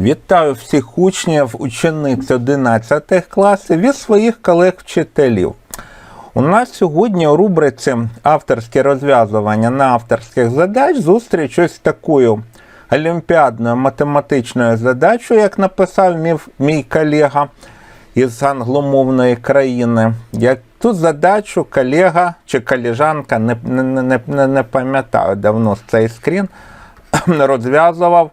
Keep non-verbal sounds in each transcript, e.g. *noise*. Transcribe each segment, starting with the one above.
Вітаю всіх учнів, учениць 11 класів і своїх колег-вчителів. У нас сьогодні у рубриці авторське розв'язування на авторських задач зустріч ось такою олімпіадною математичною задачею, як написав мій, мій колега із англомовної країни. Як ту задачу колега чи коліжанка, не, не, не, не пам'ятаю давно цей скрін, *clears throat* розв'язував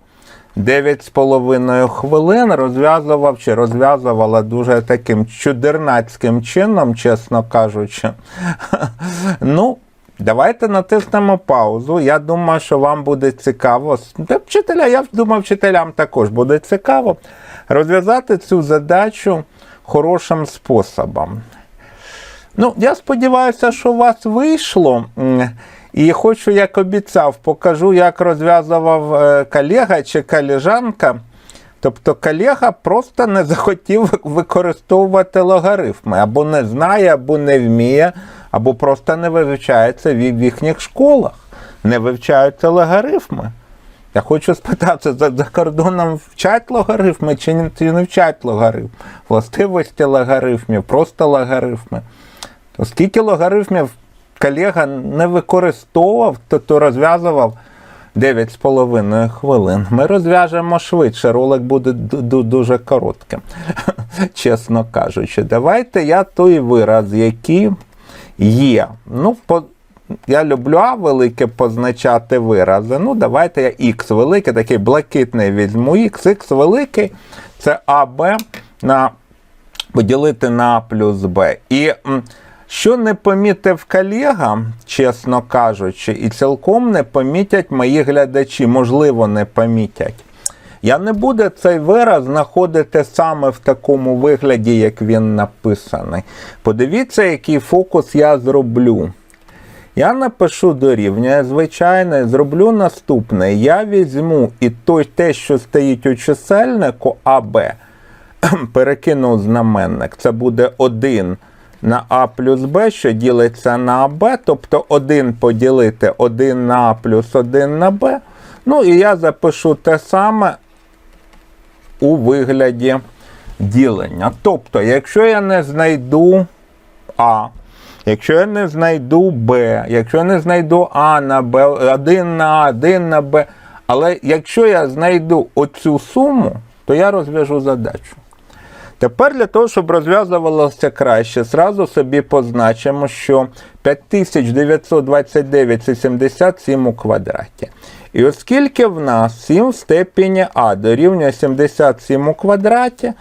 9,5 хвилин, розв'язував чи розв'язувала дуже таким чудернацьким чином, чесно кажучи. *laughs* Ну, давайте натиснемо паузу. Я думаю, що вам буде цікаво. Вчителя, я думаю, вчителям також буде цікаво розв'язати цю задачу хорошим способом. Ну, я сподіваюся, що у вас вийшло. І хочу, як обіцяв, покажу, як розв'язував е, колега чи коліжанка. Тобто колега просто не захотів використовувати логарифми, або не знає, або не вміє, або просто не вивчається в їхніх школах. Не вивчаються логарифми. Я хочу спитати, за, за кордоном вчать логарифми чи не, чи не вчать логарифм? Властивості логарифмів, просто логарифми. Оскільки логарифмів колега не використовував, то, то розв'язував 9,5 хвилин. Ми розв'яжемо швидше, ролик буде ду- ду- дуже коротким, *laughs* чесно кажучи. Давайте я той вираз, який є. Ну, по, я люблю А велике позначати вирази. Ну, давайте я Х великий, такий блакитний візьму Х. Х великий це АБ на поділити на А плюс Б. І що не помітив колега, чесно кажучи, і цілком не помітять мої глядачі, можливо, не помітять. Я не буду цей вираз знаходити саме в такому вигляді, як він написаний. Подивіться, який фокус я зроблю. Я напишу дорівнює, звичайно, зроблю наступне. Я візьму і той, те, що стоїть у чисельнику АБ, *clears throat* перекину знаменник. Це буде 1 на А плюс Б, що ділиться на АБ, тобто 1 поділити 1 на А плюс 1 на Б. Ну і я запишу те саме у вигляді ділення. Тобто, якщо я не знайду А, якщо я не знайду Б, якщо я не знайду А на Б, 1 на А, 1 на Б, але якщо я знайду оцю суму, то я розв'яжу задачу. Тепер для того, щоб розв'язувалося краще, зразу собі позначимо, що 5929 це 77 у квадраті. І оскільки в нас 7 в степені А дорівнює 77 у квадраті,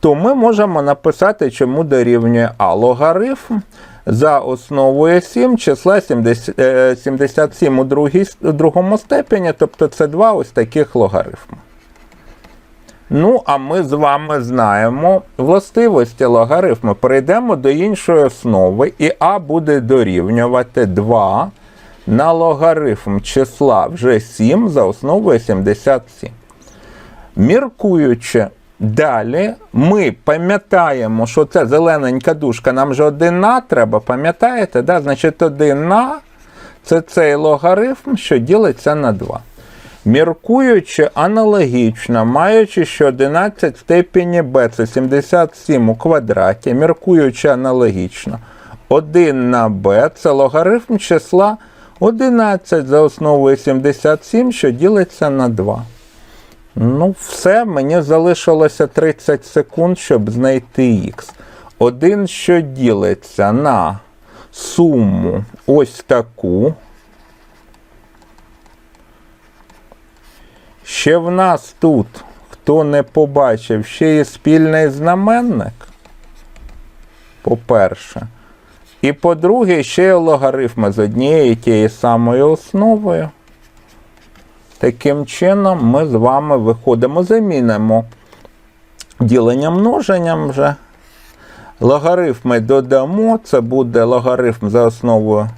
то ми можемо написати, чому дорівнює А. Логарифм за основою 7 числа 70, е, 77 у, другій, у другому степені, тобто це два ось таких логарифми. Ну, а ми з вами знаємо властивості логарифму. Перейдемо до іншої основи, і А буде дорівнювати 2 на логарифм числа вже 7 за основою 77. Міркуючи далі, ми пам'ятаємо, що це зелененька дужка, нам же 1 на треба, пам'ятаєте? Да? Значить, 1 на це цей логарифм, що ділиться на 2. Міркуючи аналогічно, маючи, що 11 в степені b це 77 у квадраті, міркуючи аналогічно, 1 на b це логарифм числа 11 за основою 77, що ділиться на 2. Ну, все, мені залишилося 30 секунд, щоб знайти х. Один, що ділиться на суму ось таку. Ще в нас тут, хто не побачив, ще є спільний знаменник. По-перше. І по-друге, ще є логарифми з однією і тією самою основою. Таким чином, ми з вами виходимо, замінимо ділення множенням вже. Логарифми додамо, це буде логарифм за основою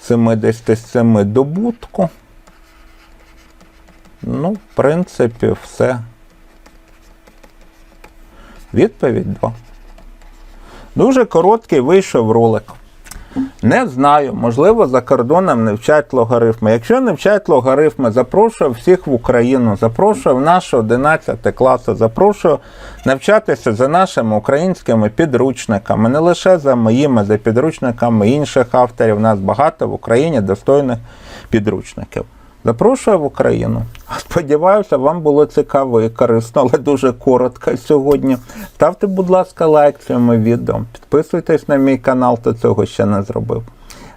77 добутку. Ну, в принципі, все. Відповідь 2. Дуже короткий вийшов ролик. Не знаю, можливо, за кордоном не вчать логарифми. Якщо не вчать логарифми, запрошую всіх в Україну, запрошую в наші 11 класи, запрошую навчатися за нашими українськими підручниками, не лише за моїми, за підручниками інших авторів. У нас багато в Україні достойних підручників. Запрошую в Україну. Сподіваюся, вам було цікаво і корисно, але дуже коротко сьогодні. Ставте, будь ласка, лайк цьому відео. Підписуйтесь на мій канал, хто цього ще не зробив.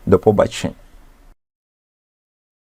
До побачення.